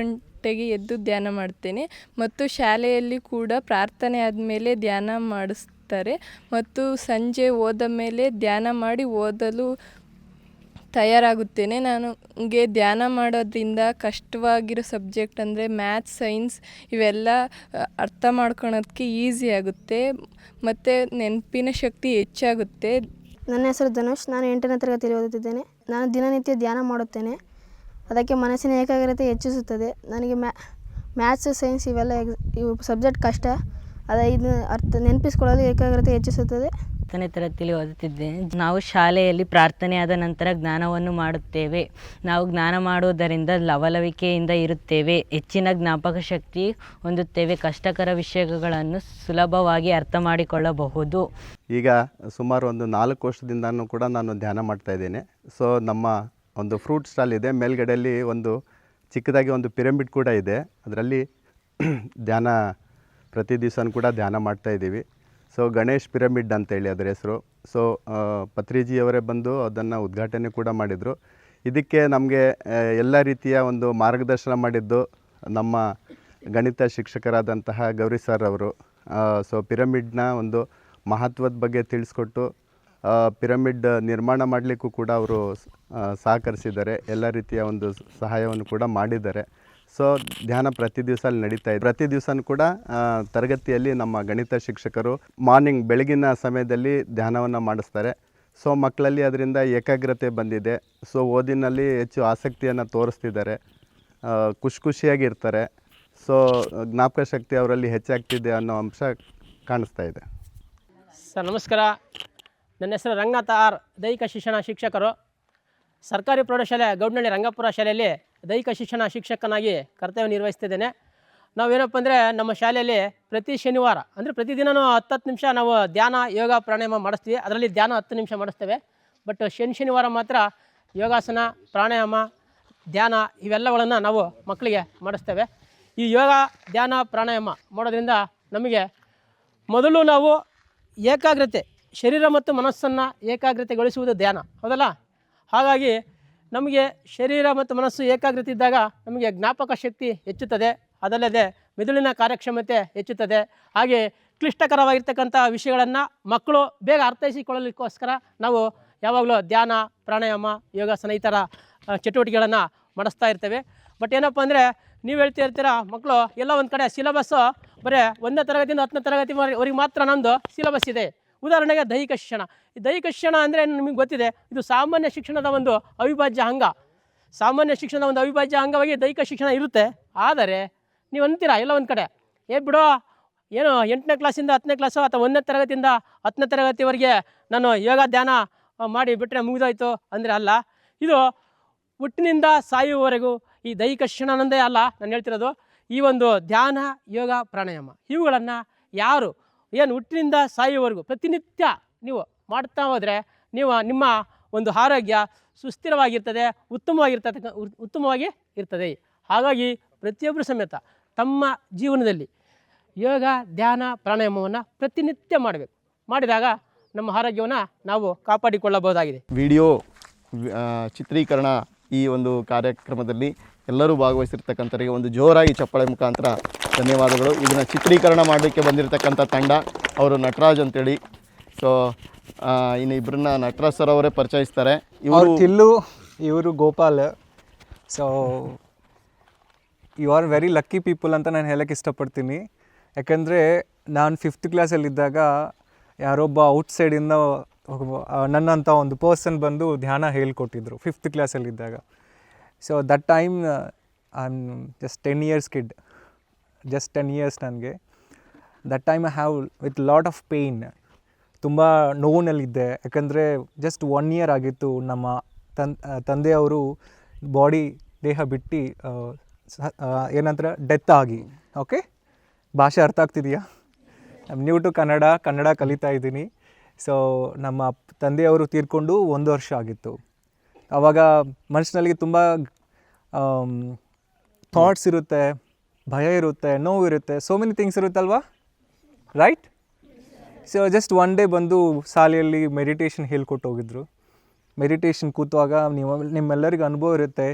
ಗಂಟೆಗೆ ಎದ್ದು ಧ್ಯಾನ ಮಾಡ್ತೇನೆ. ಮತ್ತು ಶಾಲೆಯಲ್ಲಿ ಕೂಡ ಪ್ರಾರ್ಥನೆ ಆದಮೇಲೆ ಧ್ಯಾನ ಮಾಡಿಸ್ತಾರೆ. ಮತ್ತು ಸಂಜೆ ಹೋದ ಮೇಲೆ ಧ್ಯಾನ ಮಾಡಿ ಓದಲು ತಯಾರಾಗುತ್ತೇನೆ. ನನಗೆ ಧ್ಯಾನ ಮಾಡೋದ್ರಿಂದ ಕಷ್ಟವಾಗಿರೋ ಸಬ್ಜೆಕ್ಟ್ ಅಂದರೆ ಮ್ಯಾಥ್ಸ್ ಸೈನ್ಸ್ ಇವೆಲ್ಲ ಅರ್ಥ ಮಾಡ್ಕೊಳೋದಕ್ಕೆ ಈಸಿ ಆಗುತ್ತೆ. ಮತ್ತು ನೆನಪಿನ ಶಕ್ತಿ ಹೆಚ್ಚಾಗುತ್ತೆ. ನನ್ನ ಹೆಸರು ಧನುಷ್. ನಾನು ಎಂಟನೇ ತರಗತಿಯಲ್ಲಿ ಓದುತ್ತಿದ್ದೇನೆ. ನಾನು ದಿನನಿತ್ಯ ಧ್ಯಾನ ಮಾಡುತ್ತೇನೆ. ಅದಕ್ಕೆ ಮನಸ್ಸಿನ ಏಕಾಗ್ರತೆ ಹೆಚ್ಚಿಸುತ್ತದೆ. ನನಗೆ ಮ್ಯಾ ಮ್ಯಾಥ್ಸ್ ಸೈನ್ಸ್ ಇವೆಲ್ಲ ಎಕ್ಸ್ ಇವು ಸಬ್ಜೆಕ್ಟ್ ಕಷ್ಟ. ಅದ ಇದು ಅರ್ಥ ನೆನಪಿಸ್ಕೊಳ್ಳಲು ಏಕಾಗ್ರತೆ ಹೆಚ್ಚಿಸುತ್ತದೆ. ಹತ್ತನೇ ತರಗತಿಯಲ್ಲಿ ಓದುತ್ತಿದ್ದೇನೆ ನಾವು ಶಾಲೆಯಲ್ಲಿ ಪ್ರಾರ್ಥನೆಯಾದ ನಂತರ ಜ್ಞಾನವನ್ನು ಮಾಡುತ್ತೇವೆ. ನಾವು ಜ್ಞಾನ ಮಾಡುವುದರಿಂದ ಲವಲವಿಕೆಯಿಂದ ಇರುತ್ತೇವೆ. ಹೆಚ್ಚಿನ ಜ್ಞಾಪಕ ಶಕ್ತಿ ಹೊಂದುತ್ತೇವೆ. ಕಷ್ಟಕರ ವಿಷಯಗಳನ್ನು ಸುಲಭವಾಗಿ ಅರ್ಥ ಮಾಡಿಕೊಳ್ಳಬಹುದು. ಈಗ ಸುಮಾರು ಒಂದು ನಾಲ್ಕು ವರ್ಷದಿಂದನೂ ಕೂಡ ನಾನು ಧ್ಯಾನ ಮಾಡ್ತಾ ಇದ್ದೇನೆ. ಸೊ ನಮ್ಮ ಒಂದು ಫ್ರೂಟ್ ಸ್ಟಾಲ್ ಇದೆ. ಮೇಲ್ಗಡೆಯಲ್ಲಿ ಒಂದು ಚಿಕ್ಕದಾಗಿ ಒಂದು ಪಿರಮಿಡ್ ಕೂಡ ಇದೆ. ಅದರಲ್ಲಿ ಧ್ಯಾನ, ಪ್ರತಿ ದಿವಸನೂ ಕೂಡ ಧ್ಯಾನ ಮಾಡ್ತಾ ಇದ್ದೀವಿ. ಸೊ ಗಣೇಶ್ ಪಿರಮಿಡ್ ಅಂತೇಳಿ ಅದರ ಹೆಸರು. ಸೊ ಪತ್ರಿಜಿಯವರೇ ಬಂದು ಅದನ್ನು ಉದ್ಘಾಟನೆ ಕೂಡ ಮಾಡಿದರು. ಇದಕ್ಕೆ ನಮಗೆ ಎಲ್ಲ ರೀತಿಯ ಒಂದು ಮಾರ್ಗದರ್ಶನ ಮಾಡಿದ್ದು ನಮ್ಮ ಗಣಿತ ಶಿಕ್ಷಕರಾದಂತಹ ಗೌರಿ ಸರ್ ಅವರು. ಸೊ ಪಿರಮಿಡ್ನ ಒಂದು ಮಹತ್ವದ ಬಗ್ಗೆ ತಿಳಿಸ್ಕೊಟ್ಟು ಪಿರಮಿಡ್ ನಿರ್ಮಾಣ ಮಾಡಲಿಕ್ಕೂ ಕೂಡ ಅವರು ಸಹಕರಿಸಿದ್ದಾರೆ. ಎಲ್ಲ ರೀತಿಯ ಒಂದು ಸಹಾಯವನ್ನು ಕೂಡ ಮಾಡಿದ್ದಾರೆ. ಸೊ, ಧ್ಯಾನ ಪ್ರತಿ ದಿವಸ ಅಲ್ಲಿ ನಡೀತಾ ಇದೆ. ಪ್ರತಿ ದಿವಸನೂ ಕೂಡ ತರಗತಿಯಲ್ಲಿ ನಮ್ಮ ಗಣಿತ ಶಿಕ್ಷಕರು ಮಾರ್ನಿಂಗ್ ಬೆಳಗಿನ ಸಮಯದಲ್ಲಿ ಧ್ಯಾನವನ್ನು ಮಾಡಿಸ್ತಾರೆ. ಸೊ, ಮಕ್ಕಳಲ್ಲಿ ಅದರಿಂದ ಏಕಾಗ್ರತೆ ಬಂದಿದೆ. ಸೊ, ಓದಿನಲ್ಲಿ ಹೆಚ್ಚು ಆಸಕ್ತಿಯನ್ನು ತೋರಿಸ್ತಿದ್ದಾರೆ. ಖುಷಿ ಖುಷಿಯಾಗಿರ್ತಾರೆ ಸೊ, ಜ್ಞಾಪಕ ಶಕ್ತಿ ಅವರಲ್ಲಿ ಹೆಚ್ಚಾಗ್ತಿದೆ ಅನ್ನೋ ಅಂಶ ಕಾಣಿಸ್ತಾ ಇದೆ. ಸರ್, ನಮಸ್ಕಾರ. ನನ್ನ ಹೆಸರು ರಂಗನಾಥ ಆರ್. ದೈಹಿಕ ಶಿಕ್ಷಣ ಶಿಕ್ಷಕರು. ಸರ್ಕಾರಿ ಪ್ರೌಢಶಾಲೆ, ಗೌಡನಳ್ಳಿ ರಂಗಪುರ ಶಾಲೆಯಲ್ಲಿ ದೈಹಿಕ ಶಿಕ್ಷಣ ಶಿಕ್ಷಕನಾಗಿ ಕರ್ತವ್ಯ ನಿರ್ವಹಿಸ್ತಿದ್ದೇನೆ. ನಾವೇನಪ್ಪ ಅಂದರೆ ನಮ್ಮ ಶಾಲೆಯಲ್ಲಿ ಪ್ರತಿ ಶನಿವಾರ, ಅಂದರೆ ಪ್ರತಿದಿನವೂ ಹತ್ತತ್ತು ನಿಮಿಷ ನಾವು ಧ್ಯಾನ, ಯೋಗ, ಪ್ರಾಣಾಯಾಮ ಮಾಡಿಸ್ತೀವಿ. ಅದರಲ್ಲಿ ಧ್ಯಾನ ಹತ್ತು ನಿಮಿಷ ಮಾಡಿಸ್ತೇವೆ. ಬಟ್ ಶನಿ ಶನಿವಾರ ಮಾತ್ರ ಯೋಗಾಸನ, ಪ್ರಾಣಾಯಾಮ, ಧ್ಯಾನ ಇವೆಲ್ಲಗಳನ್ನು ನಾವು ಮಕ್ಕಳಿಗೆ ಮಾಡಿಸ್ತೇವೆ. ಈ ಯೋಗ, ಧ್ಯಾನ, ಪ್ರಾಣಾಯಾಮ ಮಾಡೋದ್ರಿಂದ ನಮಗೆ ಮೊದಲು ನಾವು ಏಕಾಗ್ರತೆ ಶರೀರ ಮತ್ತು ಮನಸ್ಸನ್ನು ಏಕಾಗ್ರತೆಗೊಳಿಸುವುದು ಧ್ಯಾನ. ಹೌದಲ್ಲ? ಹಾಗಾಗಿ ನಮಗೆ ಶರೀರ ಮತ್ತು ಮನಸ್ಸು ಏಕಾಗ್ರತೆ ಇದ್ದಾಗ ನಮಗೆ ಜ್ಞಾಪಕ ಶಕ್ತಿ ಹೆಚ್ಚುತ್ತದೆ. ಅದಲ್ಲದೆ ಮೆದುಳಿನ ಕಾರ್ಯಕ್ಷಮತೆ ಹೆಚ್ಚುತ್ತದೆ. ಹಾಗೆ ಕ್ಲಿಷ್ಟಕರವಾಗಿರ್ತಕ್ಕಂಥ ವಿಷಯಗಳನ್ನು ಮಕ್ಕಳು ಬೇಗ ಅರ್ಥೈಸಿಕೊಳ್ಳಲಿಕ್ಕೋಸ್ಕರ ನಾವು ಯಾವಾಗಲೂ ಧ್ಯಾನ, ಪ್ರಾಣಾಯಾಮ, ಯೋಗಾಸನ ಈ ಥರ ಚಟುವಟಿಕೆಗಳನ್ನು ಮಾಡಿಸ್ತಾ ಇರ್ತೇವೆ. ಬಟ್ ಏನಪ್ಪ ಅಂದರೆ ನೀವು ಹೇಳ್ತಾ ಇರ್ತೀರ, ಮಕ್ಕಳು ಎಲ್ಲ ಒಂದು ಕಡೆ ಸಿಲೆಬಸ್ಸು ಬರೀ ಒಂದನೇ ತರಗತಿಯಿಂದ ಹತ್ತನೇ ತರಗತಿ ಅವ್ರಿಗೆ ಮಾತ್ರ ನಮ್ಮದು ಸಿಲೆಬಸ್ ಇದೆ. ಉದಾಹರಣೆಗೆ ದೈಹಿಕ ಶಿಕ್ಷಣ. ದೈಹಿಕ ಶಿಕ್ಷಣ ಅಂದರೆ ನಿಮಗೆ ಗೊತ್ತಿದೆ? ಇದು ಸಾಮಾನ್ಯ ಶಿಕ್ಷಣದ ಒಂದು ಅವಿಭಾಜ್ಯ ಅಂಗ. ಸಾಮಾನ್ಯ ಶಿಕ್ಷಣದ ಒಂದು ಅವಿಭಾಜ್ಯ ಅಂಗವಾಗಿ ದೈಹಿಕ ಶಿಕ್ಷಣ ಇರುತ್ತೆ. ಆದರೆ ನೀವು ಅಂತೀರಾ ಎಲ್ಲ ಒಂದು ಕಡೆ? ಏ ಬಿಡೋ, ಏನು ಎಂಟನೇ ಕ್ಲಾಸಿಂದ ಹತ್ತನೇ ಕ್ಲಾಸು ಅಥವಾ ಒಂದನೇ ತರಗತಿಯಿಂದ ಹತ್ತನೇ ತರಗತಿವರೆಗೆ ನಾನು ಯೋಗ ಧ್ಯಾನ ಮಾಡಿ ಬಿಟ್ಟರೆ ಮುಗಿದೋಯ್ತು ಅಂದರೆ ಅಲ್ಲ. ಇದು ಹುಟ್ಟಿನಿಂದ ಸಾಯುವವರೆಗೂ ಈ ದೈಹಿಕ ಶಿಕ್ಷಣ ಅಲ್ಲ. ನಾನು ಹೇಳ್ತಿರೋದು ಈ ಒಂದು ಧ್ಯಾನ, ಯೋಗ, ಪ್ರಾಣಾಯಾಮ. ಇವುಗಳನ್ನು ಯಾರು ಏನು ಹುಟ್ಟಿನಿಂದ ಸಾಯುವವರೆಗೂ, ಪ್ರತಿನಿತ್ಯ ನೀವು ಮಾಡ್ತಾ ಹೋದರೆ ನೀವು ನಿಮ್ಮ ಒಂದು ಆರೋಗ್ಯ ಸುಸ್ಥಿರವಾಗಿರ್ತದೆ ಉತ್ತಮವಾಗಿರ್ತಕ್ಕ ಉತ್ತಮವಾಗಿ ಇರ್ತದೆ. ಹಾಗಾಗಿ ಪ್ರತಿಯೊಬ್ಬರು ಸಮೇತ ತಮ್ಮ ಜೀವನದಲ್ಲಿ ಯೋಗ, ಧ್ಯಾನ, ಪ್ರಾಣಾಯಾಮವನ್ನು ಪ್ರತಿನಿತ್ಯ ಮಾಡಬೇಕು. ಮಾಡಿದಾಗ ನಮ್ಮ ಆರೋಗ್ಯವನ್ನು ನಾವು ಕಾಪಾಡಿಕೊಳ್ಳಬಹುದಾಗಿದೆ. ವಿಡಿಯೋ ಚಿತ್ರೀಕರಣ ಈ ಒಂದು ಕಾರ್ಯಕ್ರಮದಲ್ಲಿ ಎಲ್ಲರೂ ಭಾಗವಹಿಸಿರ್ತಕ್ಕಂಥವರಿಗೆ ಒಂದು ಜೋರಾಗಿ ಚಪ್ಪಳೆ ಮುಖಾಂತರ ಧನ್ಯವಾದಗಳು. ಇದನ್ನು ಚಿತ್ರೀಕರಣ ಮಾಡಲಿಕ್ಕೆ ಬಂದಿರತಕ್ಕಂಥ ತಂಡ, ಅವರು ನಟರಾಜ್ ಅಂತೇಳಿ. ಸೊ ಇನ್ನು ಇಬ್ಬರನ್ನ ನಟರಾಜ್ ಸರ್ ಅವರೇ ಪರಿಚಯಿಸ್ತಾರೆ. ಇವರು ತಿಲ್ಲು, ಇವರು Gopal. So you are very lucky people ಅಂತ ನಾನು ಹೇಳಕ್ಕೆ ಇಷ್ಟಪಡ್ತೀನಿ. ಯಾಕಂದರೆ ನಾನು ಫಿಫ್ತ್ ಕ್ಲಾಸಲ್ಲಿದ್ದಾಗ ಯಾರೊಬ್ಬ ಔಟ್ಸೈಡಿಂದ ನನ್ನಂಥ ಒಂದು ಪರ್ಸನ್ ಬಂದು ಧ್ಯಾನ ಹೇಳ್ಕೊಟ್ಟಿದ್ರು fifth ಕ್ಲಾಸಲ್ಲಿದ್ದಾಗ so that time I am just ten years kid just ten years ನನಗೆ. That time I have with lot of pain ತುಂಬ ನೋವಿನಲ್ಲಿದ್ದೆ. ಯಾಕಂದರೆ ಜಸ್ಟ್ ಒನ್ ಇಯರ್ ಆಗಿತ್ತು ನಮ್ಮ ತನ್ ತಂದೆಯವರು ಬಾಡಿ ದೇಹ ಬಿಟ್ಟು ಏನಂದ್ರೆ ಡೆತ್ ಆಗಿ. ಓಕೆ ಭಾಷೆ ಅರ್ಥ ಆಗ್ತಿದೆಯಾ? ನ್ಯೂ ಟು ಕನ್ನಡ ಕನ್ನಡ ಕಲಿತಾ ಇದ್ದೀನಿ. ಸೊ ನಮ್ಮ ತಂದೆಯವರು ತೀರ್ಕೊಂಡು ಒಂದು ವರ್ಷ ಆಗಿತ್ತು. ಆವಾಗ ಮನುಷ್ಯನಲ್ಲಿ ತುಂಬ ಥಾಟ್ಸ್ ಇರುತ್ತೆ. ಭಯ ಇರುತ್ತೆ, ನೋವು ಇರುತ್ತೆ ಸೋ ಮೆನಿ ಥಿಂಗ್ಸ್ ಇರುತ್ತಲ್ವಾ? Right so just one day ಬಂದು ಶಾಲೆಯಲ್ಲಿ ಮೆಡಿಟೇಷನ್ ಹೇಳ್ಕೊಟ್ಟು ಹೋಗಿದ್ರು. ಮೆಡಿಟೇಷನ್ ಕೂತುವಾಗ ನೀವು, ನಿಮ್ಮೆಲ್ಲರಿಗೂ ಅನುಭವ ಇರುತ್ತೆ,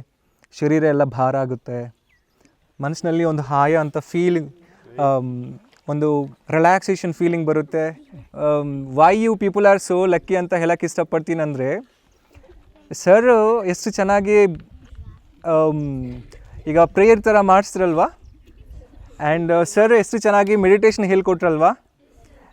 ಶರೀರ ಎಲ್ಲ ಭಾರ ಆಗುತ್ತೆ. ಮನಸ್ಸಿನಲ್ಲಿ ಒಂದು ಹಾಯ ಅಂತ ಫೀಲಿಂಗ್ ಒಂದು ರಿಲ್ಯಾಕ್ಸೇಷನ್ ಫೀಲಿಂಗ್ ಬರುತ್ತೆ. Why you people are so lucky ಅಂತ ಹೇಳಕ್ಕೆ ಇಷ್ಟಪಡ್ತೀನಿ ಅಂದರೆ ಸರ್ ಎಷ್ಟು ಚೆನ್ನಾಗಿ ಈಗ ಪ್ರೇಯರ್ ಥರ ಮಾಡಿಸ್ತಿರಲ್ವಾ ಆ್ಯಂಡ್ ಸರ್ ಎಷ್ಟು ಚೆನ್ನಾಗಿ meditation ಹೇಳ್ಕೊಟ್ರಲ್ವಾ?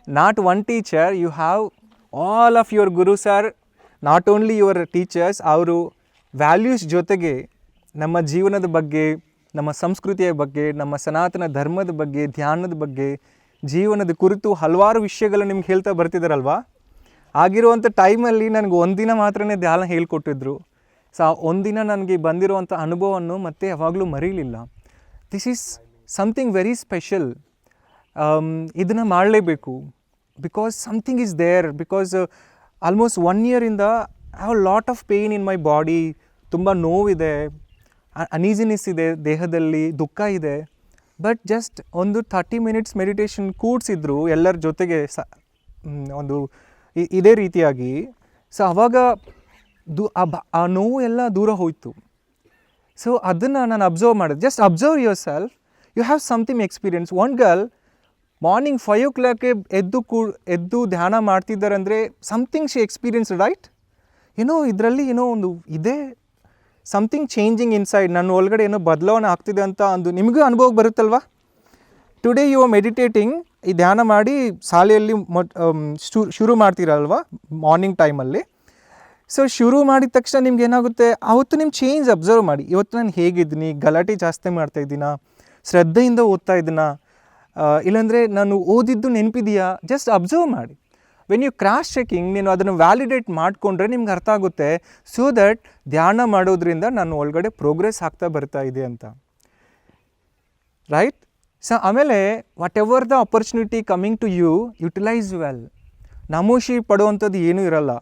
Not one teacher you have all of your guru sir not only your teachers ಅವರು ವ್ಯಾಲ್ಯೂಸ್ ಜೊತೆಗೆ ನಮ್ಮ ಜೀವನದ ಬಗ್ಗೆ, ನಮ್ಮ ಸಂಸ್ಕೃತಿಯ ಬಗ್ಗೆ, ನಮ್ಮ ಸನಾತನ ಧರ್ಮದ ಬಗ್ಗೆ, ಧ್ಯಾನದ ಬಗ್ಗೆ, ಜೀವನದ ಕುರಿತು ಹಲವಾರು ವಿಷಯಗಳು ನಿಮ್ಗೆ ಹೇಳ್ತಾ ಬರ್ತಿದ್ದಾರಲ್ವಾ ಆಗಿರುವಂಥ ಟೈಮಲ್ಲಿ ನನಗೆ ಒಂದಿನ ಮಾತ್ರ ಧ್ಯಾನ ಹೇಳ್ಕೊಟ್ಟಿದ್ರು. ಸೊ ಆ ಒಂದಿನ ನನಗೆ ಬಂದಿರುವಂಥ ಅನುಭವವನ್ನು ಮತ್ತೆ ಯಾವಾಗಲೂ ಮರೀಲಿಲ್ಲ. This is something very special ಇದನ್ನು ಮಾಡಲೇಬೇಕು. Because something is there because almost one ಇಯರಿಂದ have lot of pain in my body ತುಂಬ ನೋವಿದೆ ಅನೀಸಿನೆಸ್ ಇದೆ ದೇಹದಲ್ಲಿ, ದುಃಖ ಇದೆ. ಬಟ್ ಜಸ್ಟ್ ಒಂದು ಥರ್ಟಿ ಮಿನಿಟ್ಸ್ ಮೆಡಿಟೇಷನ್ ಕೂಡಿಸಿದ್ರು ಎಲ್ಲರ ಜೊತೆಗೆ ಸ ಒಂದು ಇದೇ ರೀತಿಯಾಗಿ. ಸೊ ಅವಾಗ ದು, ಆ ನೋವು ಎಲ್ಲ ದೂರ ಹೋಯಿತು. ಸೊ ಅದನ್ನು ನಾನು ಅಬ್ಸರ್ವ್ ಮಾಡಿದೆ. Just observe yourself you have something experience one girl morning five ಓ ಕ್ಲಾಕ್ಗೆ ಎದ್ದು ಕೂ, ಎದ್ದು ಧ್ಯಾನ ಮಾಡ್ತಿದ್ದಾರೆ ಅಂದರೆ ಸಮ್ಥಿಂಗ್ ಶಿ ಎಕ್ಸ್ಪೀರಿಯನ್ಸ್ ರೈಟ್ ಏನೋ ಇದರಲ್ಲಿ ಏನೋ ಒಂದು ಇದೇ. ಸಮಥಿಂಗ್ ಚೇಂಜಿಂಗ್ ಇನ್ಸೈಡ್ ನನ್ನ ಒಳಗಡೆ ಏನೋ ಬದಲಾವಣೆ ಆಗ್ತಿದೆ ಅಂತ ಒಂದು ನಿಮಗೂ ಅನುಭವ ಬರುತ್ತಲ್ವಾ? ಟುಡೇ ಯು ಮೆಡಿಟೇಟಿಂಗ್ ಈ ಧ್ಯಾನ ಮಾಡಿ ಶಾಲೆಯಲ್ಲಿ ಶು- ಶುರು ಮಾಡ್ತೀರಲ್ವ? ಮಾರ್ನಿಂಗ್ ಟೈಮಲ್ಲಿ ಸೊ ಶುರು ಮಾಡಿದ ತಕ್ಷಣ ನಿಮ್ಗೆ ಏನಾಗುತ್ತೆ? ಅವತ್ತು ನಿಮ್ಮ ಚೇಂಜ್ ಅಬ್ಸರ್ವ್ ಮಾಡಿ. ಇವತ್ತು ನಾನು ಹೇಗಿದ್ದೀನಿ? ಗಲಾಟೆ ಜಾಸ್ತಿ ಮಾಡ್ತಾ ಇದ್ದೀನಾ? ಶ್ರದ್ಧೆಯಿಂದ ಓದ್ತಾ ಇದ್ದೀನಾ ಇಲ್ಲಾಂದರೆ ನಾನು ಓದಿದ್ದು ನೆನಪಿದೆಯಾ? ಜಸ್ಟ್ ಅಬ್ಸರ್ವ್ ಮಾಡಿ. ವೆನ್ ಯು ಕ್ರಾಶ್ ಚೆಕಿಂಗ್ ನೀನು ಅದನ್ನು ವ್ಯಾಲಿಡೇಟ್ ಮಾಡಿಕೊಂಡ್ರೆ ನಿಮ್ಗೆ ಅರ್ಥ ಆಗುತ್ತೆ. ಸೊ ದಟ್ ಧ್ಯಾನ ಮಾಡೋದ್ರಿಂದ ನಾನು ಒಳಗಡೆ ಪ್ರೋಗ್ರೆಸ್ ಆಗ್ತಾ ಬರ್ತಾ ಇದೆ ಅಂತ. ರೈಟ್ ಸೊ ಆಮೇಲೆ whatever the opportunity coming to you utilise well Namoshi ಪಡುವಂಥದ್ದು ಏನೂ ಇರಲ್ಲ.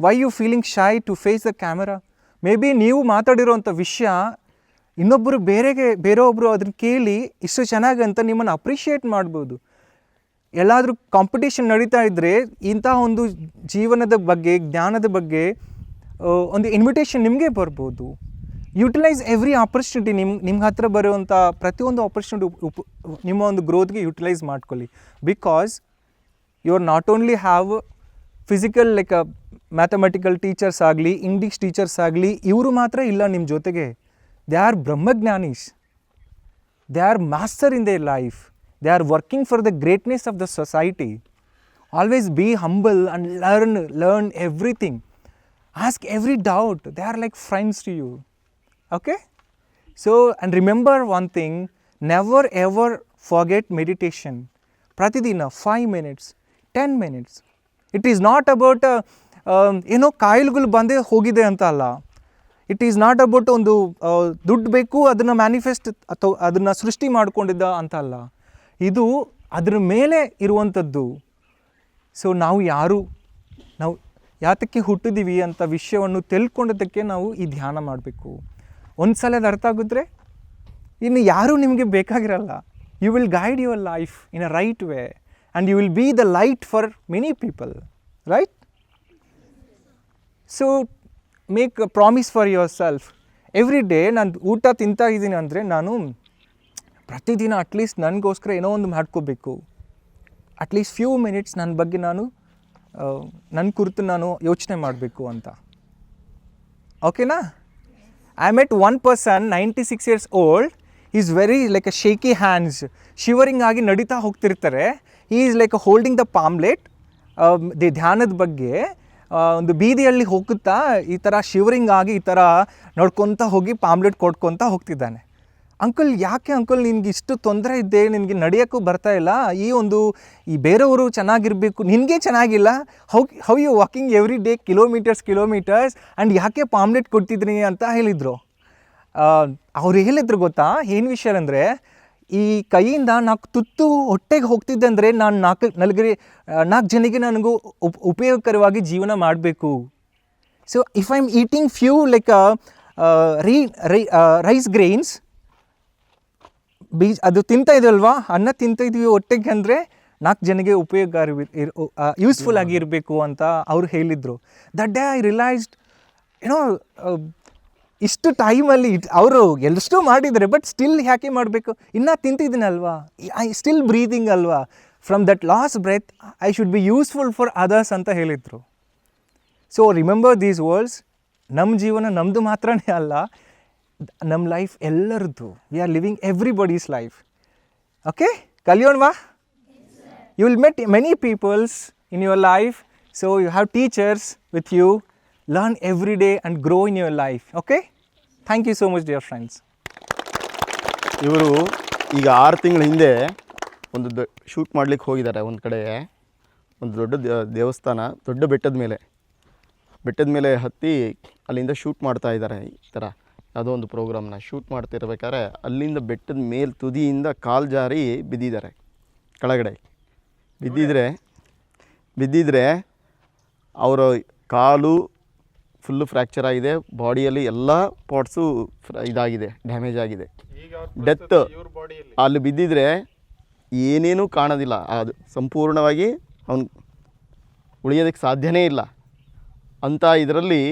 Why you feeling shy to face the camera maybe ನೀವು ಮಾತಾಡಿರೋವಂಥ ವಿಷಯ ಇನ್ನೊಬ್ಬರು ಬೇರೆಗೆ ಬೇರೆಯೊಬ್ಬರು ಅದನ್ನು ಕೇಳಿ ಇಷ್ಟು ಚೆನ್ನಾಗಿ ಅಂತ ನಿಮ್ಮನ್ನು ಅಪ್ರಿಷಿಯೇಟ್ ಮಾಡ್ಬೋದು. ಎಲ್ಲಾದರೂ ಕಾಂಪಿಟೇಷನ್ ನಡೀತಾ ಇದ್ದರೆ ಇಂತಹ ಒಂದು ಜೀವನದ ಬಗ್ಗೆ, ಜ್ಞಾನದ ಬಗ್ಗೆ ಒಂದು ಇನ್ವಿಟೇಷನ್ ನಿಮಗೆ ಬರ್ಬೋದು. ಯುಟಿಲೈಸ್ ಎವ್ರಿ ಆಪರ್ಚುನಿಟಿ ನಿಮ್ಮ ನಿಮ್ಮ ಹತ್ರ ಬರುವಂಥ ಪ್ರತಿಯೊಂದು ಆಪರ್ಚುನಿಟಿ ಉಪ ನಿಮ್ಮ ಒಂದು ಗ್ರೋತ್ಗೆ ಯುಟಿಲೈಸ್ ಮಾಡ್ಕೊಳ್ಳಿ. Because you are not only have physical like mathematical teachers ಆಗಲಿ ಇಂಗ್ಲೀಷ್ ಟೀಚರ್ಸ್ ಆಗಲಿ, ಇವರು ಮಾತ್ರ ಇಲ್ಲ ನಿಮ್ಮ ಜೊತೆಗೆ. They are ಬ್ರಹ್ಮಜ್ಞಾನೀಸ್ they are master in their life they are working for the greatness of the society always be humble and learn learn everything ask every doubt they are like friends to you okay so and remember one thing never ever forget meditation pratidina 5 minutes 10 minutes it is not about uh, um, ಏನೋ ಕಾಯಿಲೆಗಳು ಬಂದೇ ಹೋಗಿದೆ ಅಂತ ಅಲ್ಲ it is not about ಒಂದು ದುಡ್ಡು ಬೇಕು, ಅದನ್ನು ಮ್ಯಾನಿಫೆಸ್ಟ್ ಅಥವಾ ಅದನ್ನು ಸೃಷ್ಟಿ ಮಾಡಿಕೊಂಡಿದ್ದ ಅಂತ ಅಲ್ಲ. ಇದು ಅದರ ಮೇಲೆ ಇರುವಂಥದ್ದು ಸೊ ನಾವು ಯಾರು? ನಾವು ಯಾತಕ್ಕೆ ಹುಟ್ಟಿದ್ದೀವಿ ಅಂತ ವಿಷಯವನ್ನು ತಿಳ್ಕೊಂಡದಕ್ಕೆ ನಾವು ಈ ಧ್ಯಾನ ಮಾಡಬೇಕು. ಒಂದು ಸಲ ಅದು ಅರ್ಥ ಆಗಿದ್ರೆ, ಇನ್ನು ಯಾರೂ ನಿಮಗೆ ಬೇಕಾಗಿರಲ್ಲ. You will guide your life in a right way and you will be the light for many people right so make promise for yourself every day ನಾನು ಊಟ ತಿಂತಾ ಇದ್ದೀನಿ ಅಂದರೆ ನಾನು ಪ್ರತಿದಿನ ಅಟ್ಲೀಸ್ಟ್ ನನಗೋಸ್ಕರ ಏನೋ ಒಂದು ಮಾಡ್ಕೋಬೇಕು. ಅಟ್ಲೀಸ್ಟ್ ಫ್ಯೂ ಮಿನಿಟ್ಸ್ ನನ್ನ ಬಗ್ಗೆ ನಾನು ನನ್ನ ಕುರಿತು ನಾನು ಯೋಚನೆ ಮಾಡಬೇಕು ಅಂತ. ಓಕೆನಾ I met one person ninety six years old is very like a shaky hands shivering ಆಗಿ ನಡೀತಾ ಹೋಗ್ತಿರ್ತಾರೆ. ಈ is like holding the pamphlet the ಧ್ಯಾನದ ಬಗ್ಗೆ ಒಂದು ಬೀದಿಯಲ್ಲಿ ಹೋಗುತ್ತಾ ಈ ಥರ ಶಿವರಿಂಗ್ ಆಗಿ ಈ ಥರ ನೋಡ್ಕೊತ ಹೋಗಿ ಪಾಮ್ಲೆಟ್ ಕೊಡ್ಕೊತ ಹೋಗ್ತಿದ್ದಾನೆ. ಅಂಕಲ್ ಯಾಕೆ ಅಂಕಲ್ ನಿನಗೆ ಇಷ್ಟು ತೊಂದರೆ ಇದ್ದೆ ನಿನಗೆ ನಡೆಯೋಕ್ಕೂ ಬರ್ತಾ ಇಲ್ಲ? ಈ ಒಂದು, ಈ ಬೇರೆಯವರು ಚೆನ್ನಾಗಿರಬೇಕು, ನಿನಗೆ ಚೆನ್ನಾಗಿಲ್ಲ? How how you walking every day kilometers kilometers and ಯಾಕೆ ಪಾಮ್ಲೆಟ್ ಕೊಡ್ತಿದ್ರಿ ಅಂತ ಹೇಳಿದರು. ಅವ್ರು ಹೇಳಿದ್ರು ಗೊತ್ತಾ, ಏನು ವಿಷಯ ಅಂದರೆ ಈ ಕೈಯಿಂದ ನಾಲ್ಕು ತುತ್ತು ಹೊಟ್ಟೆಗೆ ಹೋಗ್ತಿದ್ದೆ ಅಂದರೆ ನಾನು ನಾಲ್ಕು ನಲ್ಗರಿ ನಾಲ್ಕು ಜನಕ್ಕೆ ನನಗೂ ಉಪ್ ಉಪಯೋಗಕರವಾಗಿ ಜೀವನ ಮಾಡಬೇಕು. So if I am eating few like ರೀ ರೈಸ್ ಗ್ರೈನ್ಸ್ ಬೀಜ ಅದು ತಿಂತಾ ಇದಲ್ವಾ? ಅನ್ನ ತಿಂತಾ ಇದೀವಿ ಹೊಟ್ಟೆಗೆ ಅಂದರೆ ನಾಲ್ಕು ಜನಕ್ಕೆ ಉಪಯೋಗ ಯೂಸ್ಫುಲ್ ಆಗಿ ಇರಬೇಕು ಅಂತ ಅವ್ರು ಹೇಳಿದರು. ದಟ್ ಡೇ ಐ ರಿಲೈಸ್ಡ್ ಏನೋ ಇಷ್ಟು ಟೈಮಲ್ಲಿ ಅವರು ಎಷ್ಟೋ ಮಾಡಿದರೆ ಬಟ್ ಸ್ಟಿಲ್ ಯಾಕೆ ಮಾಡಬೇಕು? ಇನ್ನೂ ತಿಂತಿದ್ದೀನಲ್ವಾ? ಐ ಸ್ಟಿಲ್ ಬ್ರೀದಿಂಗ್ ಅಲ್ವಾ? From that last breath I should be useful for others ಅಂತ ಹೇಳಿದರು. ಸೊ ರಿಮೆಂಬರ್ ದೀಸ್ ವರ್ಡ್ಸ್ ನಮ್ಮ ಜೀವನ ನಮ್ಮದು ಮಾತ್ರನೇ ಅಲ್ಲ ನಮ್ಮ ಲೈಫ್ ಎಲ್ಲರದ್ದು. We are living everybody's life okay ಕಲಿಯೋಣವಾ you will met many peoples in your life so you have teachers with you learn every day and grow in your life, okay? Thank you so much, dear friends. ಇವರು ಈಗ ಆರು ತಿಂಗಳ ಹಿಂದೆ ಒಂದು shoot ಮಾಡ್ಲಿಕ್ಕೆ ಹೋಗಿದ್ದಾರೆ ಒಂದು ಕಡೆ. ಒಂದು ದೊಡ್ಡ ದೇವಸ್ಥಾನ, ದೊಡ್ಡ ಬೆಟ್ಟದ ಮೇಲೆ. ಬೆಟ್ಟದ ಮೇಲೆ ಹತ್ತಿ ಅಲ್ಲಿಂದ ಶೂಟ್ ಮಾಡ್ತಾ ಇದ್ದಾರೆ ಈ ಥರ. ಯಾವುದೋ ಒಂದು ಪ್ರೋಗ್ರಾಮ್ನ ಶೂಟ್ ಮಾಡ್ತಿರ್ಬೇಕಾದ್ರೆ ಅಲ್ಲಿಂದ ಬೆಟ್ಟದ ಮೇಲೆ ತುದಿಯಿಂದ ಕಾಲು ಜಾರಿ ಬಿದ್ದಿದ್ದಾರೆ, ಕೆಳಗಡೆ. ಬಿದ್ದಿದ್ರೆ ಬಿದ್ದಿದ್ರೆ ಅವರ ಕಾಲು ಫುಲ್ಲು ಫ್ರ್ಯಾಕ್ಚರ್ ಆಗಿದೆ. ಬಾಡಿಯಲ್ಲಿ ಎಲ್ಲ ಪಾರ್ಟ್ಸು ಇದಾಗಿದೆ ಡ್ಯಾಮೇಜ್ ಆಗಿದೆ. ಡೆತ್ ಅಲ್ಲಿ ಬಿದ್ದಿದ್ರೆ ಏನೇನೂ ಕಾಣೋದಿಲ್ಲ. ಅದು ಸಂಪೂರ್ಣವಾಗಿ ಅವನು ಉಳಿಯೋದಕ್ಕೆ ಸಾಧ್ಯನೇ ಇಲ್ಲ. ಅಂಥ ಇದರಲ್ಲಿ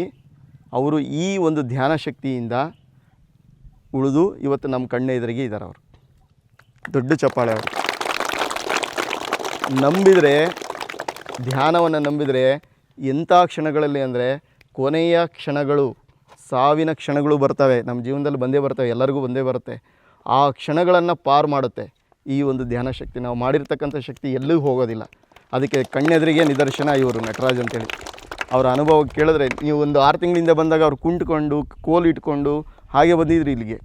ಅವರು ಈ ಒಂದು ಧ್ಯಾನ ಶಕ್ತಿಯಿಂದ ಉಳಿದು ಇವತ್ತು ನಮ್ಮ ಕಣ್ಣ ಎದುರಿಗೆ ಇದ್ದಾರೆ ಅವರು. ದೊಡ್ಡ ಚಪ್ಪಾಳೆ ಅವರು. ನಂಬಿದರೆ ಧ್ಯಾನವನ್ನು ನಂಬಿದರೆ ಎಂಥ ಕ್ಷಣಗಳಲ್ಲಿ ಅಂದರೆ ಕೊನೆಯ ಕ್ಷಣಗಳು, ಸಾವಿನ ಕ್ಷಣಗಳು ಬರ್ತವೆ. ನಮ್ಮ ಜೀವನದಲ್ಲಿ ಬಂದೇ ಬರ್ತವೆ, ಎಲ್ಲರಿಗೂ ಬಂದೇ ಬರುತ್ತೆ. ಆ ಕ್ಷಣಗಳನ್ನು ಪಾರು ಮಾಡುತ್ತೆ. ಈ ಒಂದು ಧ್ಯಾನ ಶಕ್ತಿ, ನಾವು ಮಾಡಿರ್ತಕ್ಕಂಥ ಶಕ್ತಿ ಎಲ್ಲೂ ಹೋಗೋದಿಲ್ಲ. ಅದಕ್ಕೆ ಕಣ್ಣೆದುರಿಗೆ ನಿದರ್ಶನ ಇವರು, ನಟರಾಜ್ ಅಂತೇಳಿ. ಅವರ ಅನುಭವ ಕೇಳಿದ್ರೆ, ನೀವು ಒಂದು ಆರು ತಿಂಗಳಿಂದ ಬಂದಾಗ ಅವ್ರು ಕುಂಟ್ಕೊಂಡು, ಕೋಲು ಇಟ್ಕೊಂಡು ಹಾಗೆ ಬಂದಿದ್ರು ಇಲ್ಲಿಗೆ.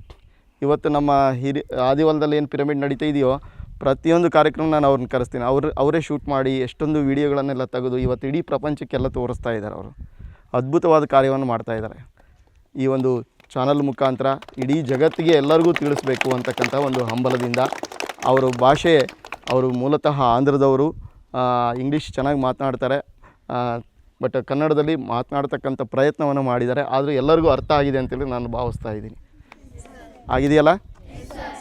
ಇವತ್ತು ನಮ್ಮ ಹಿರಿ ಆದಿವಾಲದಲ್ಲಿ ಏನು ಪಿರಮಿಡ್ ನಡೀತಾ ಇದೆಯೋ, ಪ್ರತಿಯೊಂದು ಕಾರ್ಯಕ್ರಮ ನಾನು ಅವ್ರನ್ನ ಕರೆಸ್ತೀನಿ. ಅವ್ರು, ಅವರೇ ಶೂಟ್ ಮಾಡಿ, ಎಷ್ಟೊಂದು ವೀಡಿಯೋಗಳನ್ನೆಲ್ಲ ತೆಗೆದು ಇವತ್ತು ಇಡೀ ಪ್ರಪಂಚಕ್ಕೆಲ್ಲ ತೋರಿಸ್ತಾ ಇದ್ದಾರೆ ಅವರು. ಅದ್ಭುತವಾದ ಕಾರ್ಯವನ್ನು ಮಾಡ್ತಾ ಇದ್ದಾರೆ. ಈ ಒಂದು ಚಾನಲ್ ಮುಖಾಂತರ ಇಡೀ ಜಗತ್ತಿಗೆ ಎಲ್ಲರಿಗೂ ತಿಳಿಸ್ಬೇಕು ಅಂತಕ್ಕಂಥ ಒಂದು ಹಂಬಲದಿಂದ ಅವರು ಭಾಷೆ, ಅವರು ಮೂಲತಃ ಆಂಧ್ರದವರು ಇಂಗ್ಲೀಷ್ ಚೆನ್ನಾಗಿ ಮಾತನಾಡ್ತಾರೆ. ಬಟ್ ಕನ್ನಡದಲ್ಲಿ ಮಾತನಾಡ್ತಕ್ಕಂಥ ಪ್ರಯತ್ನವನ್ನು ಮಾಡಿದ್ದಾರೆ. ಆದರೂ ಎಲ್ಲರಿಗೂ ಅರ್ಥ ಆಗಿದೆ ಅಂತೇಳಿ ನಾನು ಭಾವಿಸ್ತಾ ಇದ್ದೀನಿ. ಆಗಿದೆಯಲ್ಲ?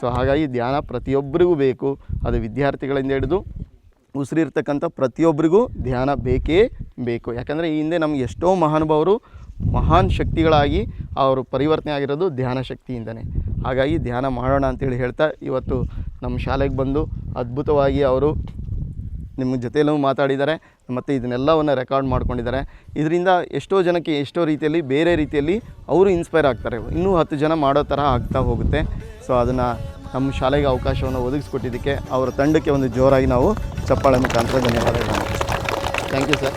ಸೊ ಹಾಗಾಗಿ ಧ್ಯಾನ ಪ್ರತಿಯೊಬ್ಬರಿಗೂ ಬೇಕು. ಅದು ವಿದ್ಯಾರ್ಥಿಗಳಿಂದ ಹಿಡಿದು ಉಸಿರಿರ್ತಕ್ಕಂಥ ಪ್ರತಿಯೊಬ್ಬರಿಗೂ ಧ್ಯಾನ ಬೇಕೇ ಬೇಕು. ಯಾಕಂದರೆ ಈ ಹಿಂದೆ ನಮ್ಗೆ ಎಷ್ಟೋ ಮಹಾನುಭಾವರು ಮಹಾನ್ ಶಕ್ತಿಗಳಾಗಿ ಅವರು ಪರಿವರ್ತನೆ ಆಗಿರೋದು ಧ್ಯಾನ ಶಕ್ತಿಯಿಂದನೇ. ಹಾಗಾಗಿ ಧ್ಯಾನ ಮಾಡೋಣ ಅಂತೇಳಿ ಹೇಳ್ತಾ ಇವತ್ತು ನಮ್ಮ ಶಾಲೆಗೆ ಬಂದು ಅದ್ಭುತವಾಗಿ ಅವರು ನಿಮ್ಮ ಜೊತೆಯಲ್ಲೂ ಮಾತಾಡಿದ್ದಾರೆ. ಮತ್ತು ಇದನ್ನೆಲ್ಲವನ್ನು ರೆಕಾರ್ಡ್ ಮಾಡ್ಕೊಂಡಿದ್ದಾರೆ. ಇದರಿಂದ ಎಷ್ಟೋ ಜನಕ್ಕೆ ಎಷ್ಟೋ ರೀತಿಯಲ್ಲಿ, ಬೇರೆ ರೀತಿಯಲ್ಲಿ ಅವರು ಇನ್ಸ್ಪೈರ್ ಆಗ್ತಾರೆ. ಇನ್ನೂ ಹತ್ತು ಜನ ಮಾಡೋ ಥರ ಆಗ್ತಾ ಹೋಗುತ್ತೆ. ಸೊ, ಅದನ್ನು ನಮ್ಮ ಶಾಲೆಗೆ ಅವಕಾಶವನ್ನು ಒದಗಿಸ್ಕೊಟ್ಟಿದ್ದಕ್ಕೆ ಅವರ ತಂಡಕ್ಕೆ ಒಂದು ಜೋರಾಗಿ ನಾವು ಚಪ್ಪಾಳೆ ಮುಖಾಂತರ ಧನ್ಯವಾದಗಳು. Thank you sir